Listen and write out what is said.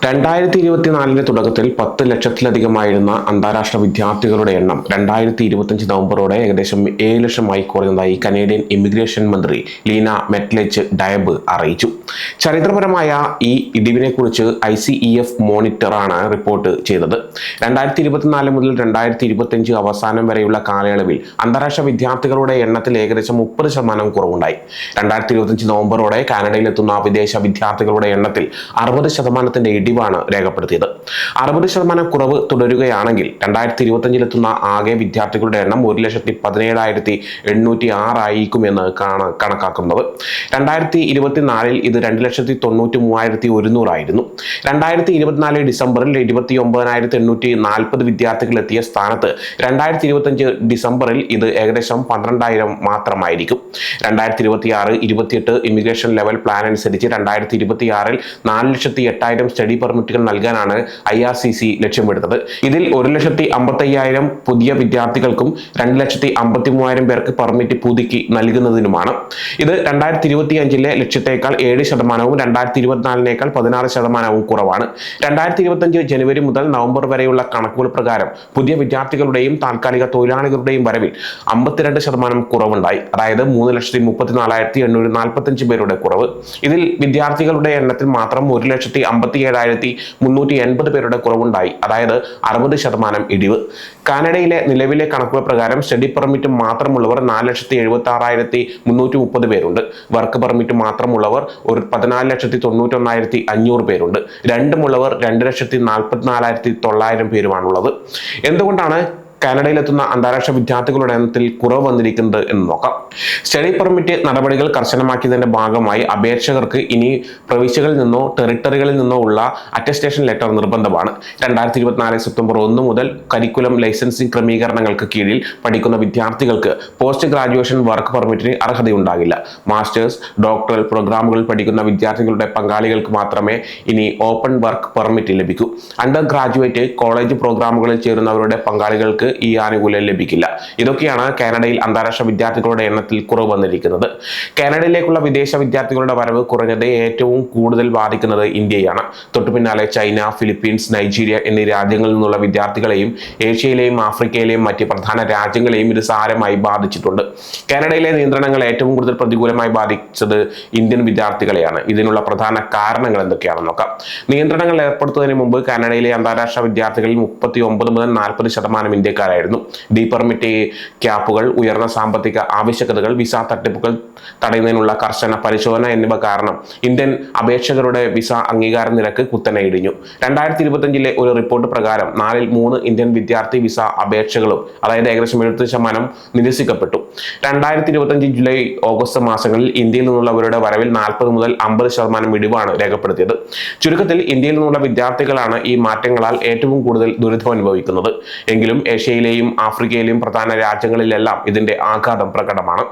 രണ്ടായിരത്തി ഇരുപത്തിനാലിന്റെ തുടക്കത്തിൽ പത്ത് ലക്ഷത്തിലധികമായിരുന്ന അന്താരാഷ്ട്ര വിദ്യാർത്ഥികളുടെ എണ്ണം രണ്ടായിരത്തി ഇരുപത്തിയഞ്ച് നവംബറോടെ ഏകദേശം ഏഴ് ലക്ഷമായി കുറഞ്ഞതായി കനേഡിയൻ ഇമിഗ്രേഷൻ മന്ത്രി ലീന മെറ്റ്ലെച്ച് ഡയബ് അറിയിച്ചു. ചരിത്രപരമായ ഈ ഇടിവിനെക്കുറിച്ച് ഐ സി ഇ എഫ് മോണിറ്ററാണ് റിപ്പോർട്ട് ചെയ്തത്. രണ്ടായിരത്തി ഇരുപത്തിനാല് മുതൽ രണ്ടായിരത്തി ഇരുപത്തിയഞ്ച് അവസാനം വരെയുള്ള കാലയളവിൽ അന്താരാഷ്ട്ര വിദ്യാർത്ഥികളുടെ എണ്ണത്തിൽ ഏകദേശം മുപ്പത് ശതമാനം കുറവുണ്ടായി. രണ്ടായിരത്തി ഇരുപത്തിയഞ്ച് നവംബറോടെ കാനഡയിലെത്തുന്ന വിദേശ വിദ്യാർത്ഥികളുടെ എണ്ണത്തിൽ അറുപത് ശതമാനത്തിന്റെ ഇടിവാണ് രേഖപ്പെടുത്തിയത്. അറുപത് ശതമാനം കുറവ് തുടരുകയാണെങ്കിൽ രണ്ടായിരത്തി ഇരുപത്തഞ്ചിലെത്തുന്ന ആകെ വിദ്യാർത്ഥികളുടെ എണ്ണം ഒരു ലക്ഷത്തി പതിനേഴായിരത്തി എണ്ണൂറ്റി ആറായിരിക്കുമെന്ന് കാണ കണക്കാക്കുന്നത്. രണ്ടായിരത്തി ഇരുപത്തിനാലിൽ ഇത് രണ്ട് ലക്ഷത്തി തൊണ്ണൂറ്റി മൂവായിരത്തി ഒരുന്നൂറായിരുന്നു. രണ്ടായിരത്തി ഇരുപത്തിനാല് ഡിസംബറിൽ ഇരുപത്തി ഒമ്പതിനായിരത്തി എണ്ണൂറ്റി നാൽപ്പത് വിദ്യാർത്ഥികൾ എത്തിയ സ്ഥാനത്ത് രണ്ടായിരത്തി ഇരുപത്തഞ്ച് ഡിസംബറിൽ ഇത് ഏകദേശം പന്ത്രണ്ടായിരം മാത്രമായിരിക്കും. രണ്ടായിരത്തി ഇരുപത്തി ആറ് ഇരുപത്തിയെട്ട് ഇമിഗ്രേഷൻ ലെവൽ പ്ലാൻ അനുസരിച്ച് രണ്ടായിരത്തി ഇരുപത്തി ആറിൽ നാല് ലക്ഷത്തി എട്ടായിരം സ്റ്റഡി പെർമിറ്റുകൾ നൽകാനാണ് ഐ ആർ സി സി ലക്ഷ്യമിടുന്നത്. ഇതിൽ ഒരു ലക്ഷത്തി അമ്പത്തി അയ്യായിരം പുതിയ വിദ്യാർത്ഥികൾക്കും രണ്ട് ലക്ഷത്തി അമ്പത്തി മൂവായിരം പേർക്ക് പെർമിറ്റ് പുതുക്കി നൽകുന്നതിനുമാണ്. ഇത് രണ്ടായിരത്തി ഇരുപത്തി അഞ്ചിലെ ലക്ഷ്യത്തേക്കാൾ ഏഴ് ശതമാനവും രണ്ടായിരത്തി ഇരുപത്തിനാലിനേക്കാൾ പതിനാറ് ശതമാനവും കുറവാണ്. രണ്ടായിരത്തി ഇരുപത്തഞ്ച് ജനുവരി മുതൽ നവംബർ വരെയുള്ള കണക്കുകൾ പ്രകാരം പുതിയ വിദ്യാർത്ഥികളുടെയും താൽക്കാലിക തൊഴിലാളികളുടെയും വരവിൽ അമ്പത്തിരണ്ട് ശതമാനം കുറവുണ്ടായി. അതായത് മൂന്ന് ലക്ഷത്തി മുപ്പത്തിനാലായിരത്തി എണ്ണൂറ്റി നാൽപ്പത്തഞ്ച് പേരുടെ കുറവ്. ഇതിൽ വിദ്യാർത്ഥികളുടെ എണ്ണത്തിൽ മാത്രം ഒരു ലക്ഷത്തി അമ്പത്തി ഏഴായിരത്തി മുന്നൂറ്റി എൺപത് പേരുടെ കുറവുണ്ടായി. അതായത് അറുപത് ശതമാനം ഇടിവ്. കാനഡയിലെ നിലവിലെ കണക്കുകൾ പ്രകാരം സ്റ്റഡി പെർമിറ്റ് മാത്രമുള്ളവർ നാല് ലക്ഷത്തി എഴുപത്തി ആറായിരത്തി മുന്നൂറ്റി മുപ്പത് പേരുണ്ട്. വർക്ക് പെർമിറ്റ് മാത്രമുള്ളവർ ഒരു പതിനാല് ലക്ഷത്തി തൊണ്ണൂറ്റൊന്നായിരത്തി അഞ്ഞൂറ് പേരുണ്ട്. രണ്ടുമുള്ളവർ രണ്ട് ലക്ഷത്തി നാൽപ്പത്തിനാലായിരത്തി തൊള്ളായിരം പേരുമാണുള്ളത്. എന്തുകൊണ്ടാണ് കാനഡയിലെത്തുന്ന അന്താരാഷ്ട്ര വിദ്യാർത്ഥികളുടെ എണ്ണത്തിൽ കുറവ് വന്നിരിക്കുന്നത് എന്ന് നോക്കാം. സ്റ്റഡി പെർമിറ്റ് നടപടികൾ കർശനമാക്കിയതിന്റെ ഭാഗമായി അപേക്ഷകർക്ക് ഇനി പ്രവിശ്യകളിൽ നിന്നോ ടെറിട്ടറികളിൽ നിന്നോ ഉള്ള അറ്റസ്റ്റേഷൻ ലെറ്റർ നിർബന്ധമാണ്. രണ്ടായിരത്തി ഇരുപത്തിനാല് സെപ്റ്റംബർ ഒന്ന് മുതൽ കരിക്കുലം ലൈസൻസിംഗ് ക്രമീകരണങ്ങൾക്ക് കീഴിൽ പഠിക്കുന്ന വിദ്യാർത്ഥികൾക്ക് പോസ്റ്റ് ഗ്രാജുവേഷൻ വർക്ക് പെർമിറ്റിന് അർഹതയുണ്ടാകില്ല. മാസ്റ്റേഴ്സ് ഡോക്ടറൽ പ്രോഗ്രാമുകൾ പഠിക്കുന്ന വിദ്യാർത്ഥികളുടെ പങ്കാളികൾക്ക് മാത്രമേ ഇനി ഓപ്പൺ വർക്ക് പെർമിറ്റ് ലഭിക്കൂ. അണ്ടർ ഗ്രാജുവേറ്റ് കോളേജ് പ്രോഗ്രാമുകളിൽ ചേരുന്നവരുടെ പങ്കാളികൾക്ക് ഈ ആനുകൂല്യം ലഭിക്കില്ല. ഇതൊക്കെയാണ് കാനഡയിൽ അന്താരാഷ്ട്ര വിദ്യാർത്ഥികളുടെ എണ്ണത്തിൽ കുറവ് വന്നിരിക്കുന്നത്. കാനഡയിലേക്കുള്ള വിദേശ വിദ്യാർത്ഥികളുടെ വരവ് കുറഞ്ഞത് ഏറ്റവും കൂടുതൽ ബാധിക്കുന്നത് ഇന്ത്യയാണ്. തൊട്ടു പിന്നാലെ ചൈന ഫിലിപ്പീൻസ് നൈജീരിയ എന്നീ രാജ്യങ്ങളിൽ നിന്നുള്ള വിദ്യാർത്ഥികളെയും ഏഷ്യയിലെയും ആഫ്രിക്കയിലെയും മറ്റ് പ്രധാന രാജ്യങ്ങളെയും ഇത് സാരമായി ബാധിച്ചിട്ടുണ്ട്. കാനഡയിലെ നിയന്ത്രണങ്ങൾ ഏറ്റവും കൂടുതൽ പ്രതികൂലമായി ബാധിച്ചത് ഇന്ത്യൻ വിദ്യാർത്ഥികളെയാണ്. ഇതിനുള്ള പ്രധാന കാരണങ്ങൾ എന്തൊക്കെയാണെന്ന് നോക്കാം. നിയന്ത്രണങ്ങൾ ഏർപ്പെടുത്തുന്നതിന് മുമ്പ് കാനഡയിലെ അന്താരാഷ്ട്ര വിദ്യാർത്ഥികളിൽ മുപ്പത്തി ഒമ്പത് മുതൽ നാൽപ്പത് ശതമാനം ഇന്ത്യക്കാരായിരുന്നു ഡി പെർമിറ്റ് ക്യാപ്പുകൾ ഉയർന്ന സാമ്പത്തിക ആവശ്യകതകൾ വിസ തട്ടിപ്പുകൾ തടയുന്നതിനുള്ള കർശന പരിശോധന എന്നിവ കാരണം ഇന്ത്യൻ അപേക്ഷകരുടെ വിസ അംഗീകാര നിരക്ക് കുത്തനെ ഇടിഞ്ഞു. രണ്ടായിരത്തി ഇരുപത്തഞ്ചിലെ ഒരു റിപ്പോർട്ട് പ്രകാരം നാലിൽ മൂന്ന് ഇന്ത്യൻ വിദ്യാർത്ഥി വിസ അപേക്ഷകളും അതായത് ഏകദേശം എഴുപത്തി ശതമാനം നിരസിക്കപ്പെട്ടു. രണ്ടായിരത്തി ഇരുപത്തഞ്ച് ജൂലൈ ഓഗസ്റ്റ് മാസങ്ങളിൽ ഇന്ത്യയിൽ നിന്നുള്ളവരുടെ വരവിൽ നാൽപ്പത് മുതൽ അമ്പത് ശതമാനം ഇടിവാണ് രേഖപ്പെടുത്തിയത്. ചുരുക്കത്തിൽ ഇന്ത്യയിൽ നിന്നുള്ള വിദ്യാർത്ഥികളാണ് ഈ മാറ്റങ്ങളാൽ ഏറ്റവും കൂടുതൽ ദുരിതം അനുഭവിക്കുന്നത് എങ്കിലും ഏഷ്യയിലെയും ആഫ്രിക്കയിലെയും പ്രധാന രാജ്യങ്ങളിലെല്ലാം ഇതിന്റെ ആഘാതം പ്രകടമാണ്.